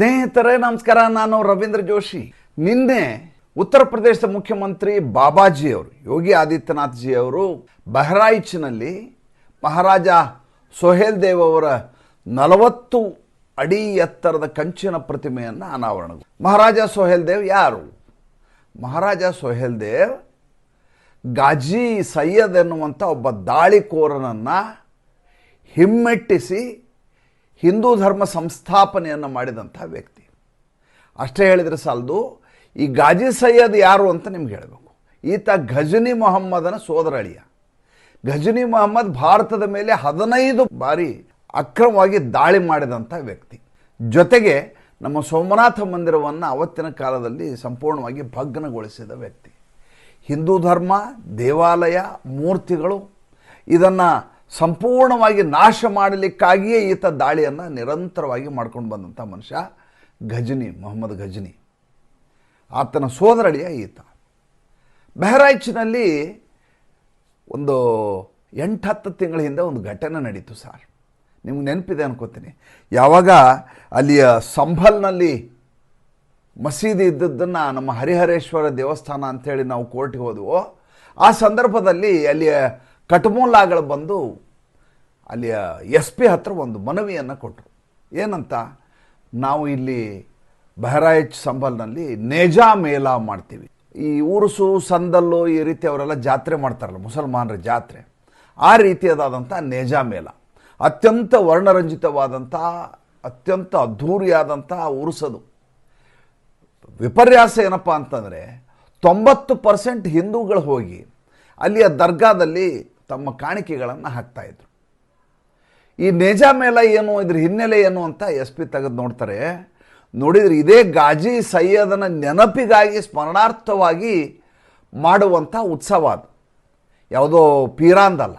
ಸ್ನೇಹಿತರೇ, ನಮಸ್ಕಾರ. ನಾನು ರವೀಂದ್ರ ಜೋಶಿ. ನಿನ್ನೆ ಉತ್ತರ ಪ್ರದೇಶದ ಮುಖ್ಯಮಂತ್ರಿ ಬಾಬಾಜಿ ಅವರು ಯೋಗಿ ಆದಿತ್ಯನಾಥ್ ಜಿ ಅವರು ಬಹರಾಯಿಚ್ನಲ್ಲಿ ಮಹಾರಾಜ ಸೊಹೇಲ್ ದೇವ್ ಅವರ ನಲವತ್ತು ಅಡಿ ಎತ್ತರದ ಕಂಚಿನ ಪ್ರತಿಮೆಯನ್ನು ಅನಾವರಣ ಮಹಾರಾಜ ಸೊಹೇಲ್ ದೇವ್ ಯಾರು? ಮಹಾರಾಜ ಸೊಹೇಲ್ ದೇವ್ ಗಾಜಿ ಸೈಯದ್ ಎನ್ನುವಂಥ ಒಬ್ಬ ದಾಳಿಕೋರನನ್ನು ಹಿಮ್ಮೆಟ್ಟಿಸಿ ಹಿಂದೂ ಧರ್ಮ ಸಂಸ್ಥಾಪನೆಯನ್ನು ಮಾಡಿದಂಥ ವ್ಯಕ್ತಿ. ಅಷ್ಟೇ ಹೇಳಿದರೆ ಸಾಲದು, ಈ ಗಾಜಿ ಸೈಯದ್ ಯಾರು ಅಂತ ನಿಮ್ಗೆ ಹೇಳಬೇಕು. ಈತ ಘಜನಿ ಮೊಹಮ್ಮದನ ಸೋದರ ಅಳಿಯ ಘಜನಿ ಮೊಹಮ್ಮದ್ ಭಾರತದ ಮೇಲೆ ಹದಿನೈದು ಬಾರಿ ಅಕ್ರಮವಾಗಿ ದಾಳಿ ಮಾಡಿದಂಥ ವ್ಯಕ್ತಿ. ಜೊತೆಗೆ ನಮ್ಮ ಸೋಮನಾಥ ಮಂದಿರವನ್ನು ಅವತ್ತಿನ ಕಾಲದಲ್ಲಿ ಸಂಪೂರ್ಣವಾಗಿ ಭಗ್ನಗೊಳಿಸಿದ ವ್ಯಕ್ತಿ. ಹಿಂದೂ ಧರ್ಮ, ದೇವಾಲಯ, ಮೂರ್ತಿಗಳು, ಇದನ್ನು ಸಂಪೂರ್ಣವಾಗಿ ನಾಶ ಮಾಡಲಿಕ್ಕಾಗಿಯೇ ಈತ ದಾಳಿಯನ್ನು ನಿರಂತರವಾಗಿ ಮಾಡ್ಕೊಂಡು ಬಂದಂಥ ಮನುಷ್ಯ ಗಜನಿ, ಮೊಹಮ್ಮದ್ ಗಜನಿ. ಆತನ ಸೋದರಳಿಯ ಈತ. ಬೆಹರಾಯ್ಚಿನಲ್ಲಿ ಒಂದು ಎಂಟು ಹತ್ತು ತಿಂಗಳ ಹಿಂದೆ ಒಂದು ಘಟನೆ ನಡೀತು ಸರ್. ನಿಮ್ಗೆ ನೆನಪಿದೆ ಅನ್ಕೋತೀನಿ. ಯಾವಾಗ ಅಲ್ಲಿಯ ಸಂಭಲ್ನಲ್ಲಿ ಮಸೀದಿ ಇದ್ದದ್ದನ್ನು ನಮ್ಮ ಹರಿಹರೇಶ್ವರ ದೇವಸ್ಥಾನ ಅಂಥೇಳಿ ನಾವು ಕೋರ್ಟಿಗೆ ಹೋದವು, ಆ ಸಂದರ್ಭದಲ್ಲಿ ಅಲ್ಲಿಯ ಕಟ್ಮೂಲಾಗಳು ಬಂದು ಅಲ್ಲಿಯ ಎಸ್ ಪಿ ಹತ್ರ ಒಂದು ಮನವಿಯನ್ನು ಕೊಟ್ಟರು ಏನಂತ? ನಾವು ಇಲ್ಲಿ ಬಹರಾಯಚ್ ಸಂಬಲ್ನಲ್ಲಿ ನೇಜಾ ಮೇಳ ಮಾಡ್ತೀವಿ. ಈ ಊರುಸು ಸಂದಲ್ಲು ಈ ರೀತಿ ಅವರೆಲ್ಲ ಜಾತ್ರೆ ಮಾಡ್ತಾರಲ್ಲ, ಮುಸಲ್ಮಾನರ ಜಾತ್ರೆ. ಆ ರೀತಿಯದಾದಂಥ ನೇಜಾ ಮೇಳ ಅತ್ಯಂತ ವರ್ಣರಂಜಿತವಾದಂಥ ಅತ್ಯಂತ ಅದ್ಧೂರಿಯಾದಂಥ ಉರುಸದು. ವಿಪರ್ಯಾಸ ಏನಪ್ಪ ಅಂತಂದರೆ, ತೊಂಬತ್ತು ಪರ್ಸೆಂಟ್ ಹಿಂದೂಗಳು ಹೋಗಿ ಅಲ್ಲಿಯ ದರ್ಗಾದಲ್ಲಿ ತಮ್ಮ ಕಾಣಿಕೆಗಳನ್ನು ಹಾಕ್ತಾಯಿದ್ರು ಈ ನೇಜ ಮೇಲ ಏನು, ಇದ್ರ ಹಿನ್ನೆಲೆ ಏನು ಅಂತ ಎಸ್ ಪಿ ತೆಗೆದು ನೋಡ್ತಾರೆ. ನೋಡಿದ್ರೆ ಇದೇ ಗಾಜಿ ಸೈಯದನ ನೆನಪಿಗಾಗಿ, ಸ್ಮರಣಾರ್ಥವಾಗಿ ಮಾಡುವಂಥ ಉತ್ಸವ ಅದು. ಯಾವುದೋ ಪೀರಾಂದಲ್ಲ.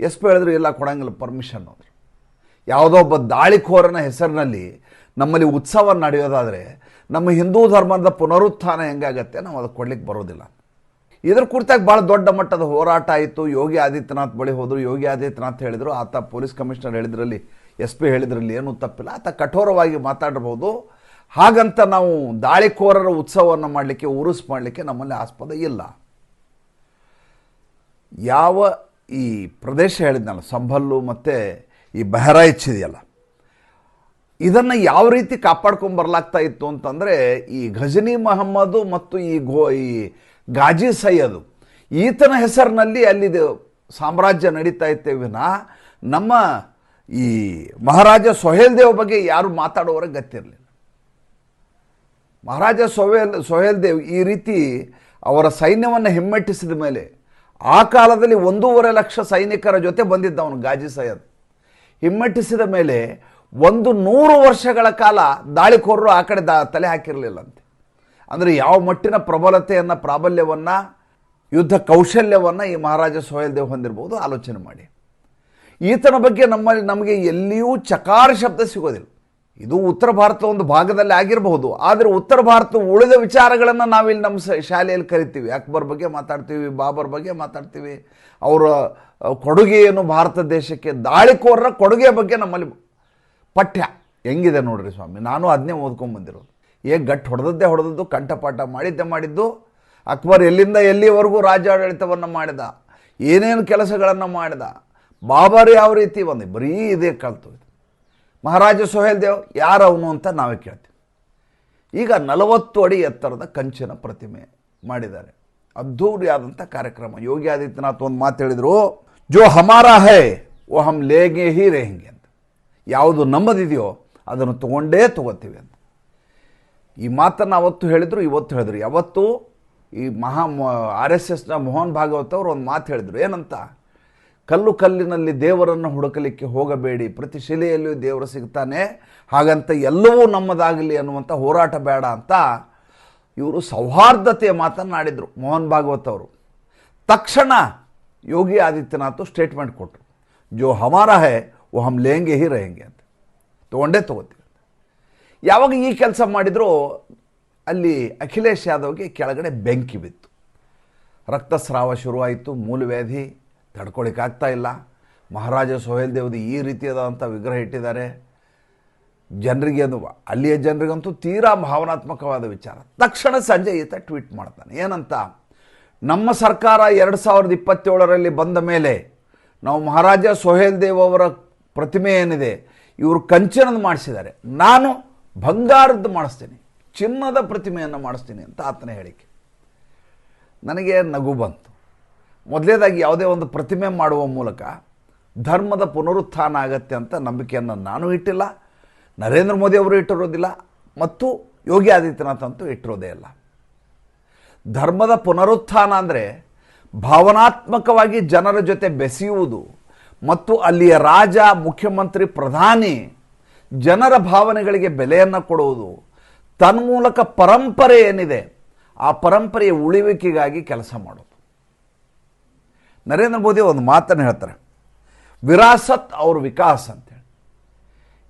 ಎಸ್ ಪಿ ಹೇಳಿದ್ರು, ಇಲ್ಲ, ಕೊಡಂಗಿಲ್ಲ ಪರ್ಮಿಷನ್ ಅಂದರು. ಯಾವುದೋ ಒಬ್ಬ ದಾಳಿಕೋರನ ಹೆಸರಿನಲ್ಲಿ ನಮ್ಮಲ್ಲಿ ಉತ್ಸವ ನಡೆಯೋದಾದರೆ, ನಮ್ಮ ಹಿಂದೂ ಧರ್ಮದ ಪುನರುತ್ಥಾನ ಹೆಂಗಾಗತ್ತೆ, ನಾವು ಅದಕ್ಕೆ ಕೊಡ್ಲಿಕ್ಕೆ ಬರೋದಿಲ್ಲ. ಇದ್ರ ಕುರಿತಾಗಿ ಭಾಳ ದೊಡ್ಡ ಮಟ್ಟದ ಹೋರಾಟ ಆಯಿತು. ಯೋಗಿ ಆದಿತ್ಯನಾಥ್ ಬಳಿ ಹೋದರು. ಯೋಗಿ ಆದಿತ್ಯನಾಥ್ ಹೇಳಿದರು, ಆತ ಪೊಲೀಸ್ ಕಮಿಷನರ್ ಹೇಳಿದ್ರಲ್ಲಿ, ಎಸ್ ಪಿ ಹೇಳಿದ್ರಲ್ಲಿ ಏನೂ ತಪ್ಪಿಲ್ಲ. ಆತ ಕಠೋರವಾಗಿ ಮಾತಾಡಬಹುದು ಹಾಗಂತ ನಾವು ದಾಳಿಕೋರರ ಉತ್ಸವವನ್ನು ಮಾಡಲಿಕ್ಕೆ, ಉರುಸ್ ಮಾಡಲಿಕ್ಕೆ ನಮ್ಮಲ್ಲಿ ಆಸ್ಪದ ಇಲ್ಲ. ಯಾವ ಈ ಪ್ರದೇಶ ಹೇಳಿದ್ನಲ್ಲ ಸಂಭಲ್ಲು ಮತ್ತು ಈ ಬಹರಾಯಿಚ್ ಇದೆಯಲ್ಲ, ಇದನ್ನು ಯಾವ ರೀತಿ ಕಾಪಾಡ್ಕೊಂಡು ಬರಲಾಗ್ತಾ ಇತ್ತು ಅಂತಂದರೆ, ಈ ಘಜನಿ ಮಹಮ್ಮದು ಮತ್ತು ಈ ಗೋ ಈ ಗಾಜಿ ಸೈಯದು. ಈತನ ಹೆಸರಿನಲ್ಲಿ ಅಲ್ಲಿದು ಸಾಮ್ರಾಜ್ಯ ನಡೀತಾ ಇತ್ತೇ. ವಿನ ನಮ್ಮ ಈ ಮಹಾರಾಜ ಸೊಹೇಲ್ ದೇವ್ ಬಗ್ಗೆ ಯಾರು ಮಾತಾಡೋರ ಗೊತ್ತಿರಲಿಲ್ಲ. ಮಹಾರಾಜ ಸೊಹೇಲ್ ಸೊಹೇಲ್ ದೇವ್ ಈ ರೀತಿ ಅವರ ಸೈನ್ಯವನ್ನು ಹಿಮ್ಮೆಟ್ಟಿಸಿದ ಮೇಲೆ ಆ ಕಾಲದಲ್ಲಿ ಒಂದೂವರೆ ಲಕ್ಷ ಸೈನಿಕರ ಜೊತೆ ಬಂದಿದ್ದ ಅವನು ಗಾಜಿ ಸೈಯದ್. ಹಿಮ್ಮೆಟ್ಟಿಸಿದ ಮೇಲೆ ಒಂದು ನೂರು ವರ್ಷಗಳ ಕಾಲ ದಾಳಿಕೋರರು ಆ ಕಡೆ ದಾ ತಲೆ ಹಾಕಿರಲಿಲ್ಲಂತೆ. ಅಂದರೆ ಯಾವ ಮಟ್ಟಿನ ಪ್ರಬಲತೆಯನ್ನು ಪ್ರಾಬಲ್ಯವನ್ನು, ಯುದ್ಧ ಕೌಶಲ್ಯವನ್ನು ಈ ಮಹಾರಾಜ ಸೋಹೇಲ್ ದೇವ್ ಹೊಂದಿರ್ಬೋದು, ಆಲೋಚನೆ ಮಾಡಿ. ಈತನ ಬಗ್ಗೆ ನಮ್ಮಲ್ಲಿ, ನಮಗೆ ಎಲ್ಲಿಯೂ ಚಕಾರ ಶಬ್ದ ಸಿಗೋದಿಲ್ಲ. ಇದು ಉತ್ತರ ಭಾರತದ ಒಂದು ಭಾಗದಲ್ಲಿ ಆಗಿರಬಹುದು. ಆದರೆ ಉತ್ತರ ಭಾರತ ಉಳಿದ ವಿಚಾರಗಳನ್ನು ನಾವಿಲ್ಲಿ ನಮ್ಮ ಶಾಲೆಯಲ್ಲಿ ಕರಿತೀವಿ. ಅಕ್ಬರ್ ಬಗ್ಗೆ ಮಾತಾಡ್ತೀವಿ, ಬಾಬರ್ ಬಗ್ಗೆ ಮಾತಾಡ್ತೀವಿ. ಅವರ ಕೊಡುಗೆ ಏನು ಭಾರತ ದೇಶಕ್ಕೆ ದಾಳಿಕೋರರ ಕೊಡುಗೆ ಬಗ್ಗೆ ನಮ್ಮಲ್ಲಿ ಪಠ್ಯ ಹೆಂಗಿದೆ ನೋಡ್ರಿ ಸ್ವಾಮಿ. ನಾನು ಅದನ್ನೇ ಓದ್ಕೊಂಬಂದಿರೋದು ಏ ಗಟ್ಟು ಹೊಡೆದದ್ದೇ ಹೊಡೆದದ್ದು, ಕಂಠಪಾಠ ಮಾಡಿದ್ದೇ ಮಾಡಿದ್ದು. ಅಕ್ಬರ್ ಎಲ್ಲಿಂದ ಎಲ್ಲಿವರೆಗೂ ರಾಜ್ಯಾಡಳಿತವನ್ನು ಮಾಡಿದ, ಏನೇನು ಕೆಲಸಗಳನ್ನು ಮಾಡಿದ, ಬಾಬರ್ ಯಾವ ರೀತಿ ಬಂದು, ಬರೀ ಇದೇ ಕಲ್ತು ಮಹಾರಾಜ ಸೊಹೇಲ್ ದೇವ್ ಯಾರು ಅವನು ಅಂತ ನಾವೇ ಕೇಳ್ತೀವಿ. ಈಗ ನಲವತ್ತು ಅಡಿ ಎತ್ತರದ ಕಂಚಿನ ಪ್ರತಿಮೆ ಮಾಡಿದ್ದಾರೆ. ಅದ್ಧೂರಿಯಾದಂಥ ಕಾರ್ಯಕ್ರಮ. ಯೋಗಿ ಆದಿತ್ಯನಾಥ್ ಒಂದು ಮಾತು ಹೇಳಿದರು, ಜೋ ಹಮಾರಾ ಹೈ ಓ ಹಮ್ ಲೇಗೆ ಹಿ ಹಿಂಗೆ ಅಂತ. ಯಾವುದು ನಮ್ಮದಿದೆಯೋ ಅದನ್ನು ತಗೊಂಡೇ ತಗೋತೀವಿ ಅಂತ. ಈ ಮಾತನ್ನು ಅವತ್ತು ಹೇಳಿದರು, ಇವತ್ತು ಹೇಳಿದರು. ಯಾವತ್ತು ಈ ಮಹಾ ಆರ್ ಎಸ್ ಎಸ್ನ ಮೋಹನ್ ಭಾಗವತ್ ಅವರು ಒಂದು ಮಾತು ಹೇಳಿದರು. ಏನಂತ? ಕಲ್ಲು ಕಲ್ಲಿನಲ್ಲಿ ದೇವರನ್ನು ಹುಡುಕಲಿಕ್ಕೆ ಹೋಗಬೇಡಿ. ಪ್ರತಿ ಶಿಲೆಯಲ್ಲಿಯೂ ದೇವರು ಸಿಗ್ತಾನೆ. ಹಾಗಂತ ಎಲ್ಲವೂ ನಮ್ಮದಾಗಲಿ ಅನ್ನುವಂಥ ಹೋರಾಟ ಬೇಡ ಅಂತ ಇವರು ಸೌಹಾರ್ದತೆಯ ಮಾತನ್ನಾಡಿದರು ಮೋಹನ್ ಭಾಗವತ್ ಅವರು. ತಕ್ಷಣ ಯೋಗಿ ಆದಿತ್ಯನಾಥ್ ಸ್ಟೇಟ್ಮೆಂಟ್ ಕೊಟ್ಟರು ಜೋ ಹಮಾರ ಹೇ ಓ ಹಮ್ ಲೇಂಗೆ ಹಿ ರೇಂಗೆ ಅಂತ. ತೊಗೊಂಡೇ ತೊಗೋತೀವಿ. ಯಾವಾಗ ಈ ಕೆಲಸ ಮಾಡಿದರೂ ಅಲ್ಲಿ ಅಖಿಲೇಶ್ ಯಾದವ್ಗೆ ಕೆಳಗಡೆ ಬೆಂಕಿ ಬಿತ್ತು. ರಕ್ತಸ್ರಾವ ಶುರುವಾಯಿತು, ಮೂಲವ್ಯಾಧಿ ತಡ್ಕೊಳಿಕ್ಕಾಗ್ತಾ ಇಲ್ಲ. ಮಹಾರಾಜ ಸೊಹೇಲ್ ದೇವ್ದು ಈ ರೀತಿಯಾದಂಥ ವಿಗ್ರಹ ಇಟ್ಟಿದ್ದಾರೆ. ಜನರಿಗೆ ಅದು ಅಲ್ಲಿಯ ಜನರಿಗಂತೂ ತೀರಾ ಭಾವನಾತ್ಮಕವಾದ ವಿಚಾರ. ತಕ್ಷಣ ಸಂಜೆ ಈತ ಟ್ವೀಟ್ ಮಾಡ್ತಾನೆ. ಏನಂತ? ನಮ್ಮ ಸರ್ಕಾರ ಎರಡು ಸಾವಿರದ ಇಪ್ಪತ್ತೇಳರಲ್ಲಿ ಬಂದ ಮೇಲೆ ನಾವು ಮಹಾರಾಜ ಸೊಹೇಲ್ ದೇವ್ ಅವರ ಪ್ರತಿಮೆ ಏನಿದೆ, ಇವರು ಕಂಚನನ್ನು ಮಾಡಿಸಿದ್ದಾರೆ. ನಾನು ಬಂಗಾರದ್ದು ಮಾಡಿಸ್ತೀನಿ, ಚಿನ್ನದ ಪ್ರತಿಮೆಯನ್ನು ಮಾಡಿಸ್ತೀನಿ ಅಂತ ಆತನ ಹೇಳಿಕೆ. ನನಗೆ ನಗು ಬಂತು. ಮೊದಲೇದಾಗಿ ಯಾವುದೇ ಒಂದು ಪ್ರತಿಮೆ ಮಾಡುವ ಮೂಲಕ ಧರ್ಮದ ಪುನರುತ್ಥಾನ ಆಗತ್ತೆ ಅಂತ ನಂಬಿಕೆಯನ್ನು ನಾನು ಇಟ್ಟಿಲ್ಲ, ನರೇಂದ್ರ ಮೋದಿ ಅವರು ಇಟ್ಟಿರೋದಿಲ್ಲ, ಮತ್ತು ಯೋಗಿ ಆದಿತ್ಯನಾಥ್ ಅಂತೂ ಇಟ್ಟಿರೋದೇ ಇಲ್ಲ. ಧರ್ಮದ ಪುನರುತ್ಥಾನ ಅಂದರೆ ಭಾವನಾತ್ಮಕವಾಗಿ ಜನರ ಜೊತೆ ಬೆಸೆಯುವುದು, ಮತ್ತು ಅಲ್ಲಿಯ ರಾಜ, ಮುಖ್ಯಮಂತ್ರಿ, ಪ್ರಧಾನಿ ಜನರ ಭಾವನೆಗಳಿಗೆ ಬೆಲೆಯನ್ನು ಕೊಡುವುದು, ತನ್ಮೂಲಕ ಪರಂಪರೆ ಏನಿದೆ, ಆ ಪರಂಪರೆಯ ಉಳಿವಿಕೆಗಾಗಿ ಕೆಲಸ ಮಾಡೋದು. ನರೇಂದ್ರ ಮೋದಿ ಒಂದು ಮಾತನ್ನು ಹೇಳ್ತಾರೆ, ವಿರಾಸತ್ ಅವ್ರ ವಿಕಾಸ್ ಅಂತೇಳಿ.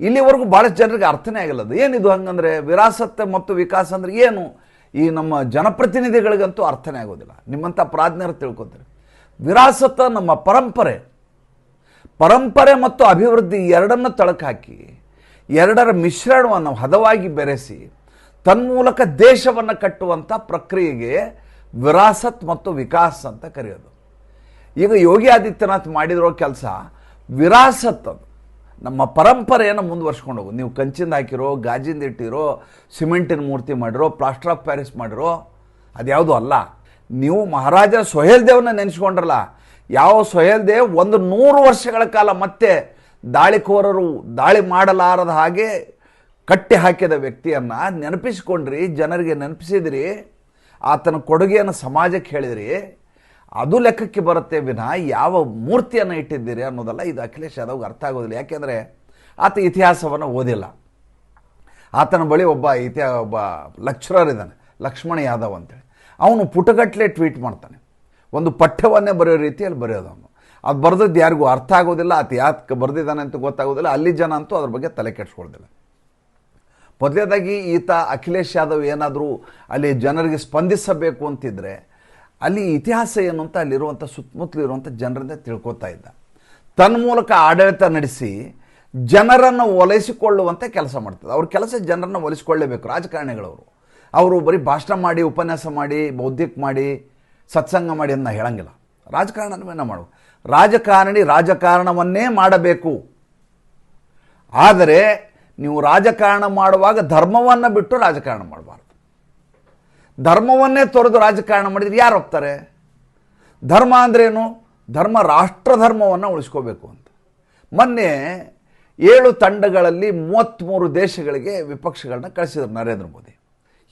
ಇಲ್ಲಿವರೆಗೂ ಭಾಳಷ್ಟು ಜನರಿಗೆ ಅರ್ಥನೇ ಆಗಿಲ್ಲ ಅದು. ಏನಿದು ಹಂಗಂದರೆ, ವಿರಾಸತ್ ಮತ್ತು ವಿಕಾಸ ಅಂದರೆ ಏನು? ಈ ನಮ್ಮ ಜನಪ್ರತಿನಿಧಿಗಳಿಗಂತೂ ಅರ್ಥನೇ ಆಗೋದಿಲ್ಲ. ನಿಮ್ಮಂಥ ಪ್ರಾಜ್ಞರು ತಿಳ್ಕೊತಾರೆ. ವಿರಾಸತ್ ನಮ್ಮ ಪರಂಪರೆ. ಪರಂಪರೆ ಮತ್ತು ಅಭಿವೃದ್ಧಿ ಎರಡನ್ನು ತಳಕಾಕಿ ಎರಡರ ಮಿಶ್ರಣವನ್ನು ಹದವಾಗಿ ಬೆರೆಸಿ ತನ್ಮೂಲಕ ದೇಶವನ್ನು ಕಟ್ಟುವಂಥ ಪ್ರಕ್ರಿಯೆಗೆ ವಿರಾಸತ್ ಮತ್ತು ವಿಕಾಸ್ ಅಂತ ಕರೆಯೋದು. ಈಗ ಯೋಗಿ ಆದಿತ್ಯನಾಥ್ ಮಾಡಿರೋ ಕೆಲಸ ವಿರಾಸತ್ ಅದು. ನಮ್ಮ ಪರಂಪರೆಯನ್ನು ಮುಂದುವರ್ಸ್ಕೊಂಡು ಹೋಗೋದು ನೀವು ಕಂಚಿಂದ ಹಾಕಿರೋ, ಗಾಜಿಂದ ಇಟ್ಟಿರೋ, ಸಿಮೆಂಟಿನ ಮೂರ್ತಿ ಮಾಡಿರೋ, ಪ್ಲಾಸ್ಟರ್ ಆಫ್ ಪ್ಯಾರಿಸ್ ಮಾಡಿರೋ, ಅದ್ಯಾವುದು ಅಲ್ಲ. ನೀವು ಮಹಾರಾಜ ಸೊಹೇಲ್ ದೇವ್ನ ನೆನೆಸ್ಕೊಂಡ್ರಲ್ಲ, ಯಾವ ಸೊಹೇಲ್ ದೇವ್ ಒಂದು ನೂರು ವರ್ಷಗಳ ಕಾಲ ಮತ್ತೆ ದಾಳಿಕೋರರು ದಾಳಿ ಮಾಡಲಾರದ ಹಾಗೆ ಕಟ್ಟಿ ಹಾಕಿದ ವ್ಯಕ್ತಿಯನ್ನು ನೆನಪಿಸಿಕೊಂಡ್ರಿ, ಜನರಿಗೆ ನೆನಪಿಸಿದ್ರಿ, ಆತನ ಕೊಡುಗೆಯನ್ನು ಸಮಾಜಕ್ಕೆ ಹೇಳಿದ್ರಿ, ಅದು ಲೆಕ್ಕಕ್ಕೆ ಬರುತ್ತೆ ವಿನ ಯಾವ ಮೂರ್ತಿಯನ್ನು ಇಟ್ಟಿದ್ದೀರಿ ಅನ್ನೋದಲ್ಲ ಇದು ಅಖಿಲೇಶ್ ಯಾದವ್ಗೆ ಅರ್ಥ ಆಗೋದಿಲ್ಲ. ಯಾಕೆಂದರೆ ಆತ ಇತಿಹಾಸವನ್ನು ಓದಿಲ್ಲ. ಆತನ ಬಳಿ ಒಬ್ಬ ಇತಿಹಾ, ಒಬ್ಬ ಲೆಕ್ಚರರ್ ಇದ್ದಾನೆ, ಲಕ್ಷ್ಮಣ ಯಾದವ್ ಅಂತೇಳಿ. ಅವನು ಪುಟಗಟ್ಟಲೆ ಟ್ವೀಟ್ ಮಾಡ್ತಾನೆ. ಒಂದು ಪಠ್ಯವನ್ನೇ ಬರೆಯೋ ರೀತಿಯಲ್ಲಿ ಬರೆಯೋದು ಅವನು. ಅದು ಬರೆದದ್ದು ಯಾರಿಗೂ ಅರ್ಥ ಆಗೋದಿಲ್ಲ ಆತ ಯಾಕೆ ಬರೆದಿದ್ದಾನೆ ಅಂತ ಗೊತ್ತಾಗೋದಿಲ್ಲ, ಅಲ್ಲಿ ಜನ ಅಂತೂ ಅದ್ರ ಬಗ್ಗೆ ತಲೆ ಕೆಡ್ಸ್ಕೊಳ್ದಿಲ್ಲ. ಮೊದಲನೇದಾಗಿ ಈತ ಅಖಿಲೇಶ್ ಯಾದವ್ ಏನಾದರೂ ಅಲ್ಲಿ ಜನರಿಗೆ ಸ್ಪಂದಿಸಬೇಕು ಅಂತಿದ್ರೆ, ಅಲ್ಲಿ ಇತಿಹಾಸ ಏನು ಅಂತ ಅಲ್ಲಿರುವಂಥ ಸುತ್ತಮುತ್ತಲಿರುವಂಥ ಜನರಿಂದ ತಿಳ್ಕೊತಾ ಇದ್ದ. ತನ್ನ ಮೂಲಕ ಆಡಳಿತ ನಡೆಸಿ ಜನರನ್ನು ಒಲಿಸಿಕೊಳ್ಳುವಂಥ ಕೆಲಸ ಮಾಡ್ತದೆ ಅವ್ರ ಕೆಲಸ ಜನರನ್ನು ಒಲಿಸಿಕೊಳ್ಳೇಬೇಕು, ರಾಜಕಾರಣಿಗಳವರು. ಅವರು ಬರೀ ಭಾಷಣ ಮಾಡಿ, ಉಪನ್ಯಾಸ ಮಾಡಿ, ಬೌದ್ಧಿಕ ಮಾಡಿ, ಸತ್ಸಂಗ ಮಾಡಿ ಅಂತ ಹೇಳಂಗಿಲ್ಲ. ರಾಜಕಾರಣವನ್ನ ಮಾಡು ರಾಜಕಾರಣಿ ರಾಜಕಾರಣವನ್ನೇ ಮಾಡಬೇಕು. ಆದರೆ ನೀವು ರಾಜಕಾರಣ ಮಾಡುವಾಗ ಧರ್ಮವನ್ನು ಬಿಟ್ಟು ರಾಜಕಾರಣ ಮಾಡಬಾರ್ದು. ಧರ್ಮವನ್ನೇ ತೊರೆದು ರಾಜಕಾರಣ ಮಾಡಿದರೆ ಯಾರು ಹೋಗ್ತಾರೆ ಧರ್ಮ ಅಂದ್ರೇನು? ಧರ್ಮ ರಾಷ್ಟ್ರ ಧರ್ಮವನ್ನು ಉಳಿಸ್ಕೋಬೇಕು ಅಂತ. ಮೊನ್ನೆ ಏಳು ತಂಡಗಳಲ್ಲಿ ಮೂವತ್ತ್ಮೂರು ದೇಶಗಳಿಗೆ ವಿಪಕ್ಷಗಳನ್ನ ಕಳಿಸಿದರು ನರೇಂದ್ರ ಮೋದಿ.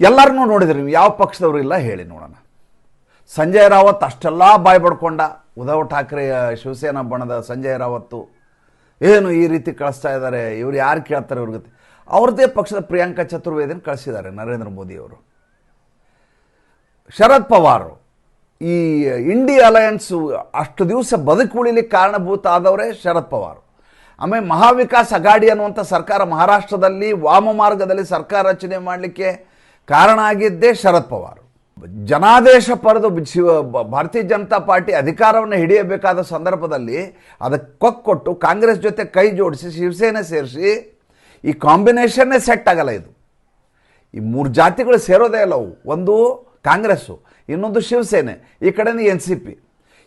ಎಲ್ಲರನ್ನೂ ನೋಡಿದ್ರಿ ನೀವು, ಯಾವ ಪಕ್ಷದವರು ಇಲ್ಲ ಹೇಳಿ ನೋಡೋಣ. ಸಂಜಯ್ ರಾವತ್ ಅಷ್ಟೆಲ್ಲ ಬಾಯ್ ಪಡ್ಕೊಂಡ ಉದ್ಧವ್ ಠಾಕ್ರೆ, ಶಿವಸೇನಾ ಬಣದ ಸಂಜಯ್ ರಾವತ್ತು ಏನು ಈ ರೀತಿ ಕಳಿಸ್ತಾ ಇದ್ದಾರೆ? ಇವ್ರು ಯಾರು ಕೇಳ್ತಾರೆ ಇವ್ರಿಗೆ ಅವ್ರದ್ದೇ ಪಕ್ಷದ ಪ್ರಿಯಾಂಕಾ ಚತುರ್ವೇದಿನ ಕಳಿಸಿದ್ದಾರೆ ನರೇಂದ್ರ ಮೋದಿಯವರು ಶರದ್ ಪವಾರ್, ಈ ಇಂಡಿ ಅಲಯನ್ಸ್ ಅಷ್ಟು ದಿವಸ ಬದುಕು ಉಳಿಲಿಕ್ಕೆ ಕಾರಣಭೂತ ಆದವರೇ ಶರದ್ ಪವಾರ್. ಆಮೇಲೆ ಮಹಾವಿಕಾಸ್ ಅಗಾಡಿ ಅನ್ನುವಂಥ ಸರ್ಕಾರ ಮಹಾರಾಷ್ಟ್ರದಲ್ಲಿ ವಾಮ ಮಾರ್ಗದಲ್ಲಿ ಸರ್ಕಾರ ರಚನೆ ಮಾಡಲಿಕ್ಕೆ ಕಾರಣ ಆಗಿದ್ದೇ ಶರದ್ ಪವಾರ್. ಜನಾದೇಶ ಪಡೆದು ಶಿವ ಭಾರತೀಯ ಜನತಾ ಪಾರ್ಟಿ ಅಧಿಕಾರವನ್ನು ಹಿಡಿಯಬೇಕಾದ ಸಂದರ್ಭದಲ್ಲಿ ಅದಕ್ಕೆ ಕೊಕ್ಕೊಟ್ಟು ಕಾಂಗ್ರೆಸ್ ಜೊತೆ ಕೈ ಜೋಡಿಸಿ, ಶಿವಸೇನೆ ಸೇರಿಸಿ, ಈ ಕಾಂಬಿನೇಷನ್ನೇ ಸೆಟ್ ಆಗಲ್ಲ ಇದು. ಈ ಮೂರು ಜಾತಿಗಳು ಸೇರೋದೇ ಇಲ್ಲ ಅವು. ಒಂದು ಕಾಂಗ್ರೆಸ್ಸು, ಇನ್ನೊಂದು ಶಿವಸೇನೆ, ಈ ಕಡೆನೇ N C P.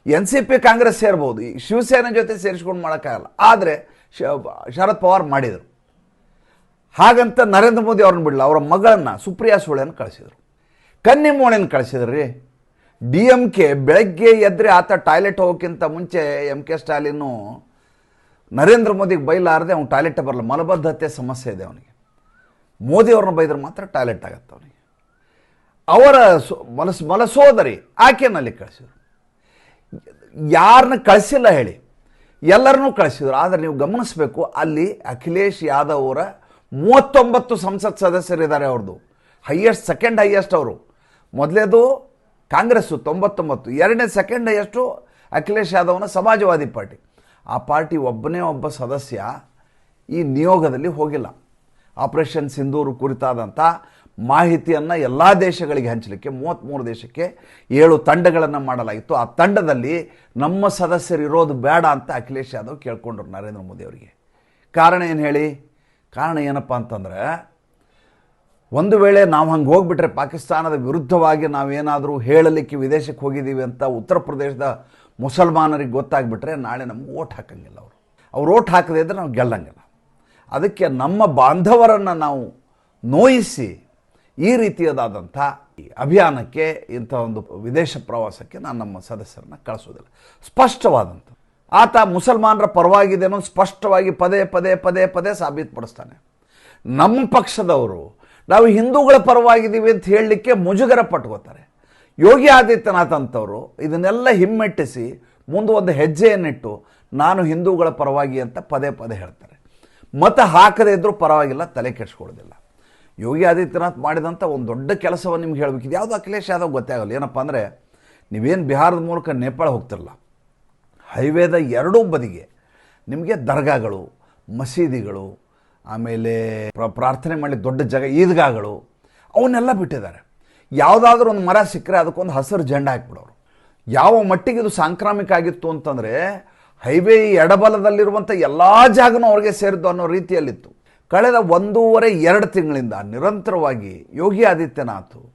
N C P, Congress ಸೇರ್ಬೋದು. ಈ ಶಿವಸೇನೆ ಜೊತೆ ಸೇರಿಸ್ಕೊಂಡು ಮಾಡೋಕ್ಕಾಗಲ್ಲ. ಆದರೆ ಶರದ್ ಪವಾರ್ ಮಾಡಿದರು. ಹಾಗಂತ ನರೇಂದ್ರ ಮೋದಿ ಅವ್ರನ್ನ ಬಿಡಲ್ಲ ಅವರ ಮಗಳನ್ನು ಸುಪ್ರಿಯಾ ಸುಳೆಯನ್ನು ಕಳಿಸಿದರು. ಕನ್ನಿಮೋಳನ್ನು ಕಳಿಸಿದ್ರಿ. ಡಿ ಎಂ ಕೆ ಬೆಳಗ್ಗೆ ಎದ್ದರೆ ಆತ ಟಾಯ್ಲೆಟ್ ಹೋಗೋಕ್ಕಿಂತ ಮುಂಚೆ ಎಂ ಕೆ ಸ್ಟಾಲಿನ್ನು ನರೇಂದ್ರ ಮೋದಿಗೆ ಬೈಲಾರದೆ ಅವ್ನು ಟಾಯ್ಲೆಟ್ ಬರಲ್ಲ. ಮಲಬದ್ಧತೆ ಸಮಸ್ಯೆ ಇದೆ ಅವನಿಗೆ. ಮೋದಿ ಅವ್ರನ್ನ ಬೈದ್ರೆ ಮಾತ್ರ ಟಾಯ್ಲೆಟ್ ಆಗತ್ತೆ ಅವನಿಗೆ. ಅವರ ಸೊ- ಮಲಸೋದರಿ ಆಕೆನಲ್ಲಿ ಕಳಿಸಿದ್ರು. ಯಾರನ್ನ ಕಳಿಸಿಲ್ಲ ಹೇಳಿ, ಎಲ್ಲರನ್ನೂ ಕಳಿಸಿದ್ರು. ಆದರೆ ನೀವು ಗಮನಿಸಬೇಕು, ಅಲ್ಲಿ ಅಖಿಲೇಶ್ ಯಾದವ್ ಅವರ ಮೂವತ್ತೊಂಬತ್ತು ಸಂಸತ್ ಸದಸ್ಯರಿದ್ದಾರೆ ಅವ್ರದ್ದು ಹೈಯೆಸ್ಟ್, ಸೆಕೆಂಡ್ ಹೈಯೆಸ್ಟ್ ಅವರು. ಮೊದಲೇದು ಕಾಂಗ್ರೆಸ್ಸು, ತೊಂಬತ್ತೊಂಬತ್ತು. ಎರಡನೇ ಸೆಕೆಂಡ್ ಎಷ್ಟು? ಅಖಿಲೇಶ್ ಯಾದವ್ನ ಸಮಾಜವಾದಿ ಪಾರ್ಟಿ. ಆ ಪಾರ್ಟಿ ಒಬ್ಬನೇ ಒಬ್ಬ ಸದಸ್ಯ ಈ ನಿಯೋಗದಲ್ಲಿ ಹೋಗಿಲ್ಲ. ಆಪರೇಷನ್ ಸಿಂಧೂರು ಕುರಿತಾದಂಥ ಮಾಹಿತಿಯನ್ನು ಎಲ್ಲ ದೇಶಗಳಿಗೆ ಹಂಚಲಿಕ್ಕೆ ಮೂವತ್ತ್ಮೂರು ದೇಶಕ್ಕೆ ಏಳು ತಂಡಗಳನ್ನು ಮಾಡಲಾಗಿತ್ತು. ಆ ತಂಡದಲ್ಲಿ ನಮ್ಮ ಸದಸ್ಯರು ಇರೋದು ಬೇಡ ಅಂತ ಅಖಿಲೇಶ್ ಯಾದವ್ ಕೇಳ್ಕೊಂಡ್ರು ನರೇಂದ್ರ ಮೋದಿ ಅವರಿಗೆ. ಕಾರಣ ಏನು ಹೇಳಿ? ಕಾರಣ ಏನಪ್ಪ ಅಂತಂದರೆ ಒಂದು ವೇಳೆ ನಾವು ಹಂಗೆ ಹೋಗ್ಬಿಟ್ರೆ ಪಾಕಿಸ್ತಾನದ ವಿರುದ್ಧವಾಗಿ ನಾವೇನಾದರೂ ಹೇಳಲಿಕ್ಕೆ ವಿದೇಶಕ್ಕೆ ಹೋಗಿದ್ದೀವಿ ಅಂತ ಉತ್ತರ ಪ್ರದೇಶದ ಮುಸಲ್ಮಾನರಿಗೆ ಗೊತ್ತಾಗ್ಬಿಟ್ರೆ ನಾಳೆ ನಮ್ಗೆ ಓಟ್ ಹಾಕಂಗಿಲ್ಲ ಅವರು. ಅವ್ರು ಓಟ್ ಹಾಕದೇ ಇದ್ದರೆ ನಾವು ಗೆಲ್ಲಂಗಿಲ್ಲ. ಅದಕ್ಕೆ ನಮ್ಮ ಬಾಂಧವರನ್ನು ನಾವು ನೋಯಿಸಿ ಈ ರೀತಿಯದಾದಂಥ ಈ ಅಭಿಯಾನಕ್ಕೆ ಇಂಥ ಒಂದು ವಿದೇಶ ಪ್ರವಾಸಕ್ಕೆ ನಾನು ನಮ್ಮ ಸದಸ್ಯರನ್ನ ಕಳಿಸೋದಿಲ್ಲ. ಸ್ಪಷ್ಟವಾದಂಥ ಆತ ಮುಸಲ್ಮಾನರ ಪರವಾಗಿದೆ ಅನ್ನೋದು ಸ್ಪಷ್ಟವಾಗಿ ಪದೇ ಪದೇ ಪದೇ ಪದೇ ಸಾಬೀತುಪಡಿಸ್ತಾನೆ. ನಮ್ಮ ಪಕ್ಷದವರು ನಾವು ಹಿಂದೂಗಳ ಪರವಾಗಿದ್ದೀವಿ ಅಂತ ಹೇಳಲಿಕ್ಕೆ ಮುಜುಗರ ಪಟ್ಕೋತಾರೆ. ಯೋಗಿ ಆದಿತ್ಯನಾಥ್ ಅಂತವರು ಇದನ್ನೆಲ್ಲ ಹಿಮ್ಮೆಟ್ಟಿಸಿ ಮುಂದೆ ಒಂದು ಹೆಜ್ಜೆಯನ್ನಿಟ್ಟು ನಾನು ಹಿಂದೂಗಳ ಪರವಾಗಿ ಅಂತ ಪದೇ ಪದೇ ಹೇಳ್ತಾರೆ. ಮತ ಹಾಕದೇ ಇದ್ದರೂ ಪರವಾಗಿಲ್ಲ, ತಲೆ ಕೆಡಿಸ್ಕೊಳ್ಳೋದಿಲ್ಲ. ಯೋಗಿ ಆದಿತ್ಯನಾಥ್ ಮಾಡಿದಂಥ ಒಂದು ದೊಡ್ಡ ಕೆಲಸವನ್ನು ನಿಮ್ಗೆ ಹೇಳಬೇಕು ಇದು ಯಾವುದು ಅಖಿಲೇಶ್ ಯಾದವ್ ಗೊತ್ತೇ ಏನಪ್ಪ ಅಂದರೆ ನೀವೇನು ಬಿಹಾರದ ಮೂಲಕ ನೇಪಾಳ ಹೋಗ್ತಿರಲ್ಲ, ಹೈವೇದ ಎರಡೂ ಬದಿಗೆ ನಿಮಗೆ ದರ್ಗಾಗಳು, ಮಸೀದಿಗಳು ಆಮೇಲೆ ಪ್ರ- ಪ್ರಾರ್ಥನೆ ಮಾಡಲಿ ದೊಡ್ಡ ಜಾಗ ಈದ್ಗಾಗಳು, ಅವನ್ನೆಲ್ಲ ಬಿಟ್ಟಿದ್ದಾರೆ. ಯಾವುದಾದ್ರೂ ಒಂದು ಮರ ಸಿಕ್ಕರೆ ಅದಕ್ಕೊಂದು ಹಸಿರು ಜಂಡ ಹಾಕ್ಬಿಡೋರು. ಯಾವ ಮಟ್ಟಿಗೆ ಇದು ಸಾಂಕ್ರಾಮಿಕ ಆಗಿತ್ತು ಅಂತಂದರೆ, ಹೈವೇ ಎಡಬಲದಲ್ಲಿರುವಂಥ ಎಲ್ಲ ಜಾಗನೂ ಅವ್ರಿಗೆ ಸೇರಿದ್ದು ಅನ್ನೋ ರೀತಿಯಲ್ಲಿತ್ತು. ಕಳೆದ ಒಂದೂವರೆ, ಎರಡು ತಿಂಗಳಿಂದ ನಿರಂತರವಾಗಿ ಯೋಗಿ ಆದಿತ್ಯನಾಥ್,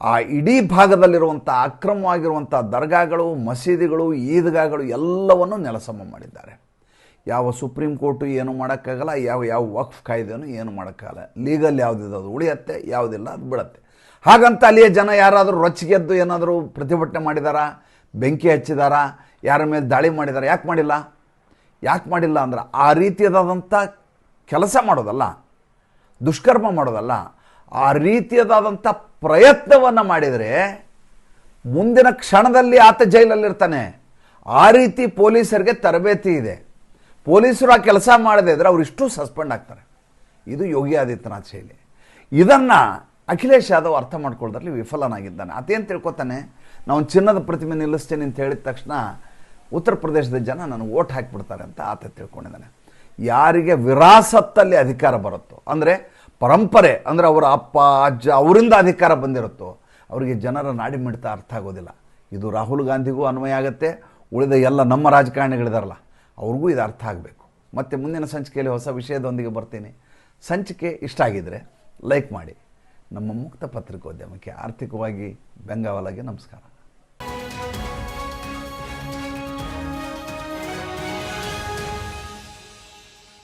ಆ ಇಡೀ ಭಾಗದಲ್ಲಿರುವಂಥ ಅಕ್ರಮವಾಗಿರುವಂಥ ದರ್ಗಾಗಳು, ಮಸೀದಿಗಳು, ಈದ್ಗಾಗಳು ಎಲ್ಲವನ್ನು ನೆಲಸಮ ಮಾಡಿದ್ದಾರೆ. ಯಾವ ಸುಪ್ರೀಂ ಕೋರ್ಟು ಏನು ಮಾಡೋಕ್ಕಾಗಲ್ಲ, ಯಾವ ಯಾವ ವಕ್ಫ್ ಕಾಯ್ದೆನೂ ಏನು ಮಾಡೋಕ್ಕಾಗಲ್ಲ. ಲೀಗಲ್ ಯಾವುದಿದೆ ಅದು ಉಳಿಯತ್ತೆ, ಯಾವುದಿಲ್ಲ ಅದು ಬಿಡತ್ತೆ ಹಾಗಂತ ಅಲ್ಲಿಯ ಜನ ಯಾರಾದರೂ ರೊಚ್ಚಿಗೆದ್ದು ಏನಾದರೂ ಪ್ರತಿಭಟನೆ ಮಾಡಿದಾರಾ? ಬೆಂಕಿ ಹಚ್ಚಿದಾರಾ? ಯಾರ ಮೇಲೆ ದಾಳಿ ಮಾಡಿದಾರ? ಯಾಕೆ ಮಾಡಿಲ್ಲ? ಯಾಕೆ ಮಾಡಿಲ್ಲ ಅಂದ್ರೆ ಆ ರೀತಿಯದಾದಂಥ ಕೆಲಸ ಮಾಡೋದಲ್ಲ, ದುಷ್ಕರ್ಮ ಮಾಡೋದಲ್ಲ, ಆ ರೀತಿಯದಾದಂಥ ಪ್ರಯತ್ನವನ್ನು ಮಾಡಿದರೆ ಮುಂದಿನ ಕ್ಷಣದಲ್ಲಿ ಆತ ಜೈಲಲ್ಲಿರ್ತಾನೆ. ಆ ರೀತಿ ಪೊಲೀಸರಿಗೆ ತರಬೇತಿ ಇದೆ. ಪೊಲೀಸರು ಆ ಕೆಲಸ ಮಾಡದೇ ಇದ್ರೆ ಇಷ್ಟು ಸಸ್ಪೆಂಡ್ ಆಗ್ತಾರೆ. ಇದು ಯೋಗಿ ಆದಿತ್ಯನಾಥ್ ಶೈಲಿ. ಇದನ್ನು ಅಖಿಲೇಶ್ ಯಾದವ್ ಅರ್ಥ ಮಾಡ್ಕೊಳ್ಳೋದ್ರಲ್ಲಿ ವಿಫಲನಾಗಿದ್ದಾನೆ. ಅದೇನು ತಿಳ್ಕೊತಾನೆ? ನಾವು ಚಿನ್ನದ ಪ್ರತಿಮೆ ನಿಲ್ಲಿಸ್ತೀನಿ ಅಂತ ಹೇಳಿದ ತಕ್ಷಣ ಉತ್ತರ ಪ್ರದೇಶದ ಜನ ನನಗೆ ಓಟ್ ಹಾಕಿಬಿಡ್ತಾರೆ ಅಂತ ಆತ ತಿಳ್ಕೊಂಡಿದ್ದಾನೆ. ಯಾರಿಗೆ ವಿರಾಸತ್ತಲ್ಲಿ ಅಧಿಕಾರ ಬರುತ್ತೋ, ಅಂದರೆ ಪರಂಪರೆ, ಅಂದರೆ ಅವರ ಅಪ್ಪ, ಅಜ್ಜ ಅವರಿಂದ ಅಧಿಕಾರ ಬಂದಿರುತ್ತೋ, ಅವರಿಗೆ ಜನರ ನಾಡಿ ಮಿಡ್ತಾ ಅರ್ಥ ಆಗೋದಿಲ್ಲ. ಇದು ರಾಹುಲ್ ಗಾಂಧಿಗೂ ಅನ್ವಯ ಆಗುತ್ತೆ. ಉಳಿದ ಎಲ್ಲ ನಮ್ಮ ರಾಜಕಾರಣಿಗಳಿದಾರಲ್ಲ. ಅವ್ರಿಗೂ ಇದು ಅರ್ಥ ಆಗಬೇಕು. ಮತ್ತು ಮುಂದಿನ ಸಂಚಿಕೆಯಲ್ಲಿ ಹೊಸ ವಿಷಯದೊಂದಿಗೆ ಬರ್ತೀನಿ. ಸಂಚಿಕೆ ಇಷ್ಟ ಆಗಿದ್ದರೆ ಲೈಕ್ ಮಾಡಿ. ನಮ್ಮ ಮುಕ್ತ ಪತ್ರಿಕೋದ್ಯಮಕ್ಕೆ ಆರ್ಥಿಕವಾಗಿ ಬೆಂಗಾವಲಾಗಿ ನಮಸ್ಕಾರ.